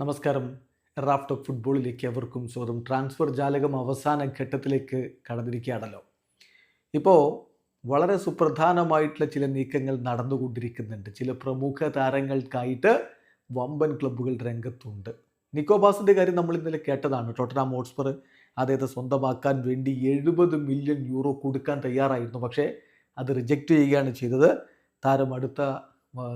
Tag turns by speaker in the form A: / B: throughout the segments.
A: നമസ്കാരം. റാഫ്റ്റ് ഫുട്ബോളിലേക്ക് അവർക്കും സ്വാഗതം. ട്രാൻസ്ഫർ ജാലകം അവസാന ഘട്ടത്തിലേക്ക് കടന്നിരിക്കുകയാണല്ലോ. ഇപ്പോൾ വളരെ സുപ്രധാനമായിട്ടുള്ള ചില നീക്കങ്ങൾ നടന്നുകൊണ്ടിരിക്കുന്നുണ്ട്. ചില പ്രമുഖ താരങ്ങൾക്കായിട്ട് വമ്പൻ ക്ലബ്ബുകൾ രംഗത്തുണ്ട്. നിക്കോബാസിന്റെ കാര്യം നമ്മൾ ഇന്നലെ കേട്ടതാണ്. ടോട്ടനാം ഹോട്ട്സ്പർ അദ്ദേഹത്തെ സ്വന്തമാക്കാൻ വേണ്ടി എഴുപത് മില്യൺ യൂറോ കൊടുക്കാൻ തയ്യാറായിരുന്നു. പക്ഷേ അത് റിജക്റ്റ് ചെയ്യുകയാണ് ചെയ്തത്. താരം അടുത്ത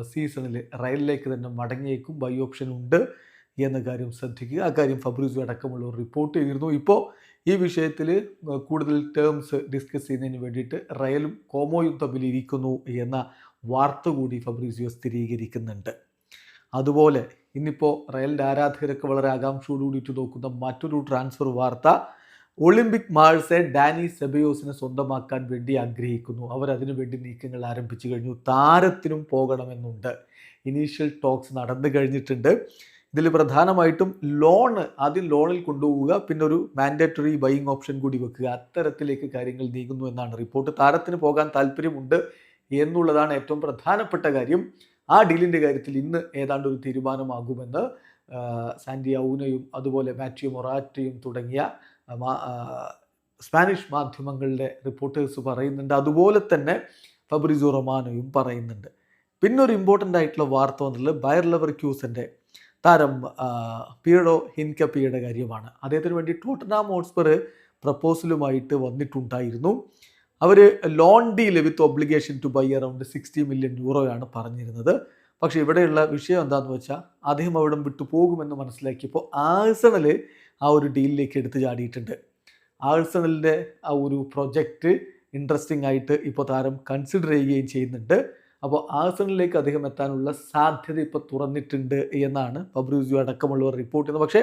A: സീസണിൽ റയലിലേക്ക് തന്നെ മടങ്ങിയേക്കും. ബൈ ഓപ്ഷൻ ഉണ്ട്. എന്ന കാര്യം ശ്രദ്ധിക്കുക. ആ കാര്യം ഫബ്രീസോ അടക്കമുള്ളവർ റിപ്പോർട്ട് ചെയ്തിരുന്നു. ഇപ്പോൾ ഈ വിഷയത്തിൽ കൂടുതൽ ടേംസ് ഡിസ്കസ് ചെയ്യുന്നതിന് വേണ്ടിയിട്ട് റയലും കോമോയും തമ്മിൽ ഇരിക്കുന്നു എന്ന വാർത്ത കൂടി ഫബ്രിസിയോ സ്ഥിരീകരിക്കുന്നുണ്ട്. അതുപോലെ ഇന്നിപ്പോൾ റയലിന്റെ ആരാധകരൊക്കെ വളരെ ആകാംക്ഷയോടുകൂടിയിട്ട് നോക്കുന്ന മറ്റൊരു ട്രാൻസ്ഫർ വാർത്ത ഒളിമ്പിക് മാൾസെ ഡാനി സെബയോസിനെ സ്വന്തമാക്കാൻ വേണ്ടി ആഗ്രഹിക്കുന്നു. അവർ അതിനു വേണ്ടി നീക്കങ്ങൾ ആരംഭിച്ചു കഴിഞ്ഞു. താരത്തിനും പോകണമെന്നുണ്ട്. ഇനീഷ്യൽ ടോക്സ് നടന്നു കഴിഞ്ഞിട്ടുണ്ട്. ഇതിൽ പ്രധാനമായിട്ടും ലോൺ ആദ്യം ലോണിൽ കൊണ്ടുപോവുക പിന്നെ ഒരു മാൻഡേറ്ററി ബൈയിങ് ഓപ്ഷൻ കൂടി വെക്കുക. അത്തരത്തിലേക്ക് കാര്യങ്ങൾ നീങ്ങുന്നു എന്നാണ് റിപ്പോർട്ട് താരത്തിന് പോകാൻ താല്പര്യമുണ്ട് എന്നുള്ളതാണ് ഏറ്റവും പ്രധാനപ്പെട്ട കാര്യം. ആ ഡീലിന്റെ കാര്യത്തിൽ ഇന്ന് ഏതാണ്ട് ഒരു തീരുമാനമാകുമെന്ന് സാൻഡി ഔനയും അതുപോലെ മാത്യു മൊറാറ്റയും തുടങ്ങിയ സ്പാനിഷ് മാധ്യമങ്ങളുടെ റിപ്പോർട്ടേഴ്സ് പറയുന്നുണ്ട്. അതുപോലെ തന്നെ ഫബ്രിസോ റൊമാനോയും പറയുന്നുണ്ട്. പിന്നെ ഒരു ഇമ്പോർട്ടന്റ് ആയിട്ടുള്ള വാർത്ത വന്നിട്ടുള്ളത് ബയർ ലവർ ക്യൂസിന്റെ താരം പീഡോ ഹിൻകപ്പിയുടെ കാര്യമാണ്. അദ്ദേഹത്തിന് വേണ്ടി ടോട്ടനാം ഹോട്ട്സ്പർ പ്രപ്പോസലുമായിട്ട് വന്നിട്ടുണ്ടായിരുന്നു. അവർ loan deal with obligation to buy around sixty million യൂറോയാണ് പറഞ്ഞിരുന്നത്. പക്ഷേ ഇവിടെയുള്ള വിഷയം എന്താണെന്ന് വെച്ചാൽ അദ്ദേഹം അവിടെ വിട്ടു പോകുമെന്ന് മനസ്സിലാക്കിയപ്പോൾ ആഴ്സണൽ ആ ഒരു ഡീലിലേക്ക് എടുത്തു ചാടിയിട്ടുണ്ട്. ആഴ്സണലിന്റെ ആ ഒരു പ്രൊജക്റ്റ് ഇൻട്രസ്റ്റിംഗ് ആയിട്ട് ഇപ്പോൾ താരം കൺസിഡർ ചെയ്യുകയും ചെയ്യുന്നുണ്ട്. അപ്പോൾ ആഴ്സണലിലേക്ക് അദ്ദേഹം എത്താനുള്ള സാധ്യത ഇപ്പോൾ തുറന്നിട്ടുണ്ട് എന്നാണ് ഫബ്രൂസിയോ അടക്കമുള്ളവർ റിപ്പോർട്ട് ചെയ്യുന്നത്. പക്ഷേ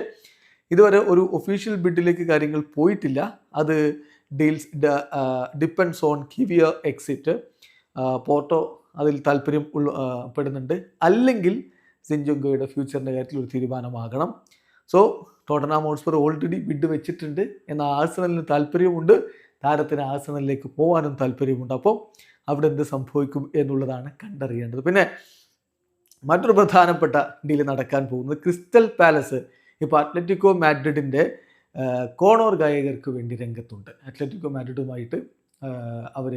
A: ഇതുവരെ ഒരു ഒഫീഷ്യൽ ബിഡിലേക്ക് കാര്യങ്ങൾ പോയിട്ടില്ല. അത് deals depends on Kiwior exit Porto അതിൽ താല്പര്യം ഉള്ള പെടുന്നുണ്ട്. അല്ലെങ്കിൽ സിൻജുങ്കയുടെ ഫ്യൂച്ചറിന്റെ കാര്യത്തിൽ ഒരു തീരുമാനമാകണം. So Tottenham Hotspur already bid വെച്ചിട്ടുണ്ട്. എന്നാൽ ആഴ്സണലിന് താല്പര്യമുണ്ട്. താരത്തിന് ആഴ്സണലിലേക്ക് പോകാനും താല്പര്യമുണ്ട്. അപ്പോൾ അവിടെ എന്ത് സംഭവിക്കും എന്നുള്ളതാണ് കണ്ടറിയേണ്ടത്. പിന്നെ മറ്റൊരു പ്രധാനപ്പെട്ട ഡീൽ നടക്കാൻ പോകുന്നത് ക്രിസ്റ്റൽ പാലസ് ഇപ്പോൾ അത്ലറ്റിക്കോ മാഡ്രിഡിന്റെ കോണോർ ഗായകർക്ക് വേണ്ടി രംഗത്തുണ്ട്. അത്ലറ്റിക്കോ മാഡ്രിഡുമായിട്ട് അവർ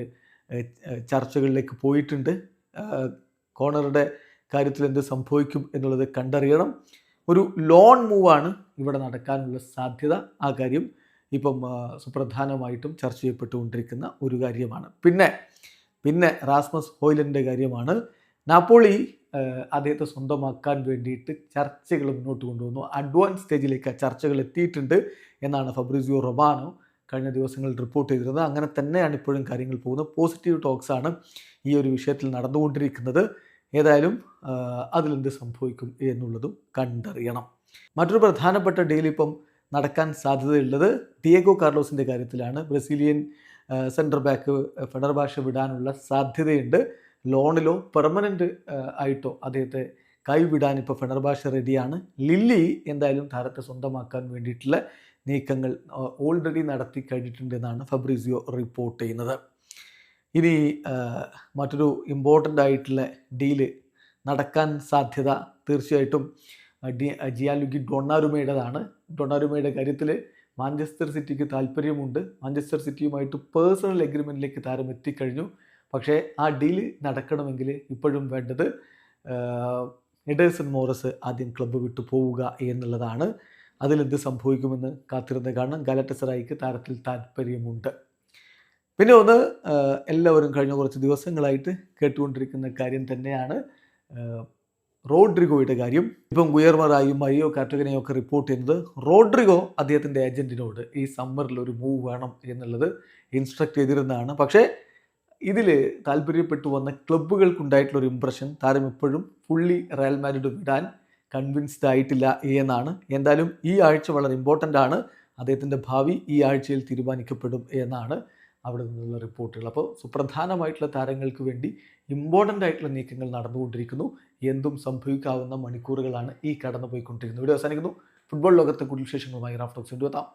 A: ചർച്ചകളിലേക്ക് പോയിട്ടുണ്ട്. കോണറുടെ കാര്യത്തിൽ എന്ത് സംഭവിക്കും എന്നുള്ളത് കണ്ടറിയണം. ഒരു ലോൺ മൂവാണ് ഇവിടെ നടക്കാനുള്ള സാധ്യത. ആ കാര്യം ഇപ്പം സുപ്രധാനമായിട്ടും ചർച്ച ചെയ്യപ്പെട്ടുകൊണ്ടിരിക്കുന്ന ഒരു കാര്യമാണ്. പിന്നെ പിന്നെ റാസ്മസ് ഹോയിലന്റെ കാര്യമാണ്. നാപ്പോളി അദ്ദേഹത്തെ സ്വന്തമാക്കാൻ വേണ്ടിയിട്ട് ചർച്ചകൾ മുന്നോട്ട് കൊണ്ടുവന്നു. അഡ്വാൻസ് സ്റ്റേജിലേക്ക് ചർച്ചകൾ എത്തിയിട്ടുണ്ട് എന്നാണ് ഫബ്രിസിയോ റൊബാനോ കഴിഞ്ഞ ദിവസങ്ങളിൽ റിപ്പോർട്ട് ചെയ്തിരുന്നത്. അങ്ങനെ തന്നെയാണ് ഇപ്പോഴും കാര്യങ്ങൾ പോകുന്നത്. പോസിറ്റീവ് ടോക്സ് ആണ് ഈ ഒരു വിഷയത്തിൽ നടന്നുകൊണ്ടിരിക്കുന്നത്. ഏതായാലും അതിലെന്ത് സംഭവിക്കും എന്നുള്ളതും കണ്ടറിയണം. മറ്റൊരു പ്രധാനപ്പെട്ട ഡീൽ നടക്കാൻ സാധ്യതയുള്ളത് ഡിയേഗോ കാർലോസിന്റെ കാര്യത്തിലാണ്. ബ്രസീലിയൻ സെന്റർ ബാക്ക് ഫെഡർ ഭാഷ വിടാനുള്ള സാധ്യതയുണ്ട്. ലോണിലോ പെർമനന്റ് ആയിട്ടോ അദ്ദേഹത്തെ കൈവിടാൻ ഇപ്പോൾ ഫെഡർ ഭാഷ റെഡിയാണ് ലില്ലി എന്തായാലും താരത്തെ സ്വന്തമാക്കാൻ വേണ്ടിയിട്ടുള്ള നീക്കങ്ങൾ ഓൾറെഡി നടത്തി കഴിഞ്ഞിട്ടുണ്ട് എന്നാണ് ഫബ്രീസിയോ റിപ്പോർട്ട് ചെയ്യുന്നത്. ഇനി മറ്റൊരു ഇമ്പോർട്ടന്റ് ആയിട്ടുള്ള ഡീൽ നടക്കാൻ സാധ്യത തീർച്ചയായിട്ടും ജിയാലുഗി ഡൊണ്ണാരുമയുടേതാണ് ഡൊണ്ണാരുമയുടെ കാര്യത്തിൽ മാഞ്ചസ്റ്റർ സിറ്റിക്ക് താല്പര്യമുണ്ട്. മാഞ്ചസ്റ്റർ സിറ്റിയുമായിട്ട് പേഴ്സണൽ എഗ്രിമെന്റിലേക്ക് താരം എത്തിക്കഴിഞ്ഞു. പക്ഷേ ആ ഡീൽ നടക്കണമെങ്കിൽ ഇപ്പോഴും വേണ്ടത് എഡേഴ്സൺ മോറസ് ആദ്യം ക്ലബ്ബ് വിട്ടു പോവുക എന്നുള്ളതാണ്. അതിലെന്ത് സംഭവിക്കുമെന്ന് കാത്തിരുന്ന് കാണാം ഗാലറ്റസറായിക്ക് താരത്തിൽ താല്പര്യമുണ്ട്. പിന്നെ ഒന്ന് എല്ലാവരും കഴിഞ്ഞ കുറച്ച് ദിവസങ്ങളായിട്ട് കേട്ടുകൊണ്ടിരിക്കുന്ന കാര്യം തന്നെയാണ്. റോഡ്രിഗോയുടെ കാര്യം. ഇപ്പം ഗുയർമറായും മരിയോ കാറ്റഗനെയും ഒക്കെ റിപ്പോർട്ട് ചെയ്യുന്നത് റോഡ്രിഗോ അദ്ദേഹത്തിന്റെ ഏജന്റിനോട് ഈ സമ്മറിൽ ഒരു മൂവ് വേണം എന്നുള്ളത് ഇൻസ്ട്രക്ട് ചെയ്തിരുന്നതാണ്. പക്ഷേ ഇതിൽ താല്പര്യപ്പെട്ടു വന്ന ക്ലബ്ബുകൾക്കുണ്ടായിട്ടുള്ള ഒരു ഇമ്പ്രഷൻ താരം ഇപ്പോഴും ഫുള്ളി റയൽ മാരിഡ് വിടാൻ കൺവിൻസ്ഡ് ആയിട്ടില്ല എന്നാണ്. എന്തായാലും ഈ ആഴ്ച വളരെ ഇമ്പോർട്ടന്റ് ആണ്. അദ്ദേഹത്തിന്റെ ഭാവി ഈ ആഴ്ചയിൽ തീരുമാനിക്കപ്പെടും എന്നാണ്. അവിടെ നിന്നുള്ള റിപ്പോർട്ടുകൾ. അപ്പോൾ സുപ്രധാനമായിട്ടുള്ള താരങ്ങൾക്ക് വേണ്ടി ഇമ്പോർട്ടന്റ് ആയിട്ടുള്ള നീക്കങ്ങൾ നടന്നുകൊണ്ടിരിക്കുന്നു. എന്തും സംഭവിക്കാവുന്ന മണിക്കൂറുകളാണ് ഈ കടന്നു പോയിക്കൊണ്ടിരിക്കുന്നത് ഇവിടെ അവസാനിക്കുന്നു. ഫുട്ബോൾ ലോകത്തെ കൂടുതൽ വിശേഷങ്ങളുമായി റാഫ്റ്റോക്സ് കൊണ്ടുവെത്താം